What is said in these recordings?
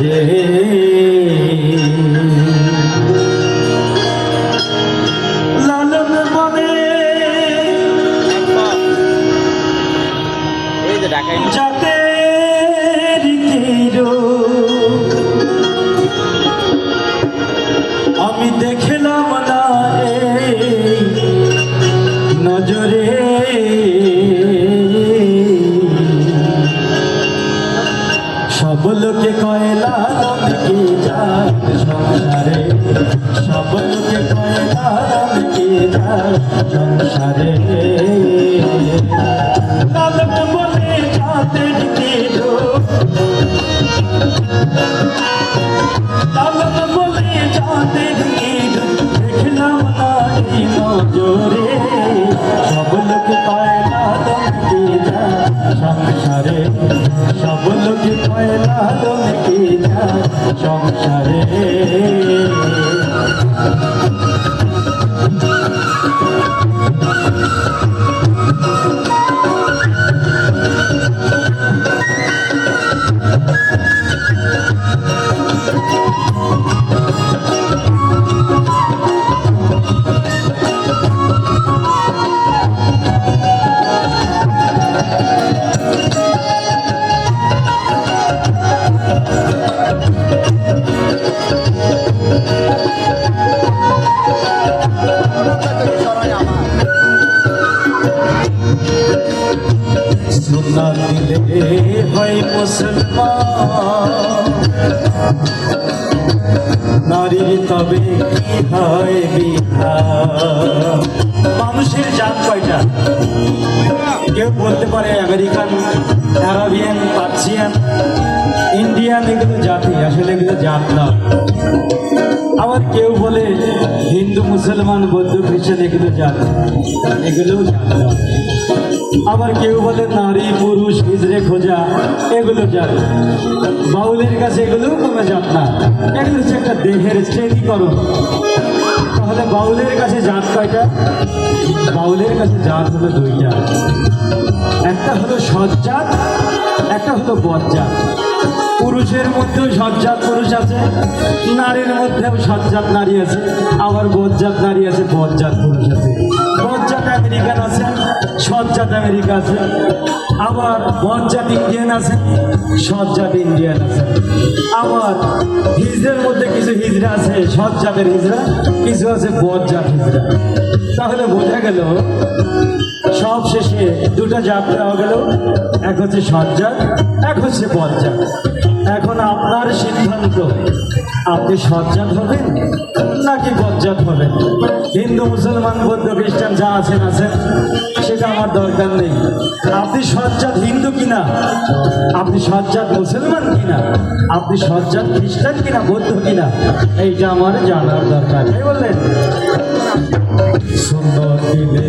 সংসারে লালন বনে এই যে ঢাকায় কি সংসারে লালন বলে যাদের দিলো লালন বলে যাদের দিলো দেখলাম না নজরে সব লোকে কয়লা কি যায় সংসারে সব লোকে কয়লা কি যায় সংসারে তবে হয় বিধান মানুষের জাত কয়টা? কেউ বলতে পারে আমেরিকান, অ্যারাবিয়ান, পার্সিয়ান, ইন্ডিয়ান, এগুলো জাতি। আসলে এগুলো জাত না। আবার কেউ বলে হিন্দু, মুসলমান, বৌদ্ধ, খ্রিস্টান, এগুলো জাত এগুলোও জাত না। আবার কেউ বলে নারী, পুরুষ, হিজড়ে, খোঁজা, এগুলো জাত বাউলের কাছে এগুলোও কোনো জাত না। এগুলো হচ্ছে একটা দেহের শ্রেণীকরণ। তাহলে বাউলের কাছে জাত কয়টা? বাউলের কাছে জাত হলো দুইটা। একটা হলো সজ্জাত একটা হলো বজ্জাত পুরুষের মধ্যেও সজ্জাত পুরুষ আছে, নারীর মধ্যেও সজ্জাত নারী আছে, আবার বজ্জাত নারী আছে বজ্জাত পুরুষ আছে। বজ্জাত আমেরিকান আছে সজ্জাত আমেরিকা আছে। আবার বজ্জাত ইন্ডিয়ান আছে সজ্জাত ইন্ডিয়ান আছে। আবার হিজড়ের মধ্যে কিছু হিজড়া আছে সজ্জাতের হিজড়া, কিছু আছে বজ্জাত হিজড়া। তাহলে বোঝা গেল সব শেষে দুটো জাত দেওয়া গেল। এক হচ্ছে সজ্জাত এক হচ্ছে বজ্জাত এখন আপনার সিদ্ধান্ত, আপনি সজ্জাত হবেন নাকি বজ্জাত হবেন? হিন্দু, মুসলমান, বৌদ্ধ, খ্রিস্টান যা আছেন আছেন, সেটা আমার দরকার নেই। আপনি সজ্জাত হিন্দু কিনা? আপনি সজ্জাত মুসলমান কিনা? আপনি সজ্জাত খ্রিস্টান কিনা, বৌদ্ধ কিনা? এইটা আমার জানার দরকার বললেন? সুন্দর দিলে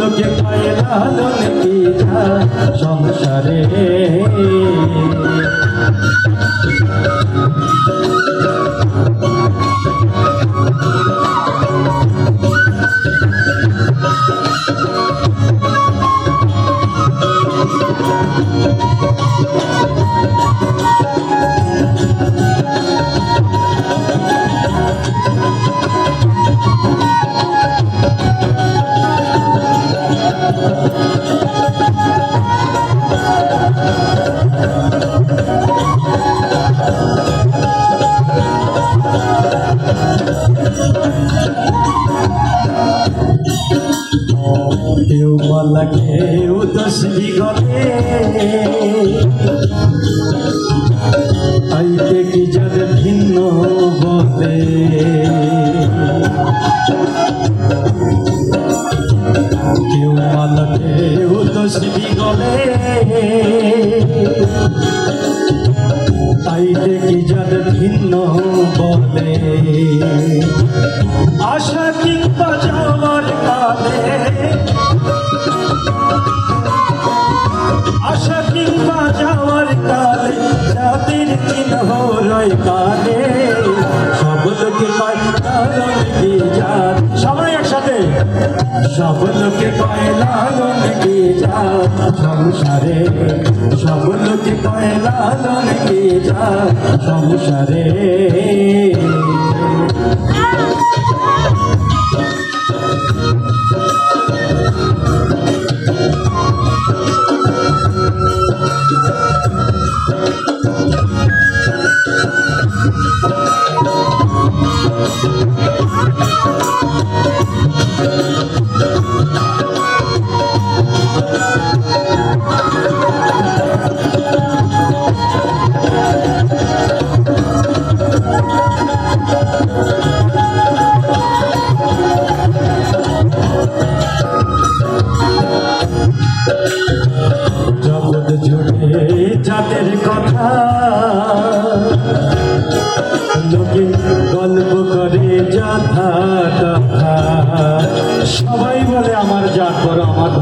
কয় লালন কিরা সংসারে? মালা কেউ দশটি গলে। আইতে কি যাদের ভিন্ন বলে? কেউ মালা কেউ দশটি গলে। আইতে কি যাদের ভিন্ন বলে? আশা কিংবা যাওয়ার কালে আশা কিংবা যাওয়ার কালে জাতির চিহ্ন রয় কালে। সব লোকে পায় লালন কি জাত সবাই একসাথে। সব লোকে পায় লালন কি জাত সংসারে সব লোকে পায় লালন কি জাত সংসারে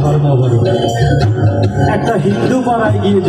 ধর্ম একটা হিন্দু পাড়ায় গিয়ে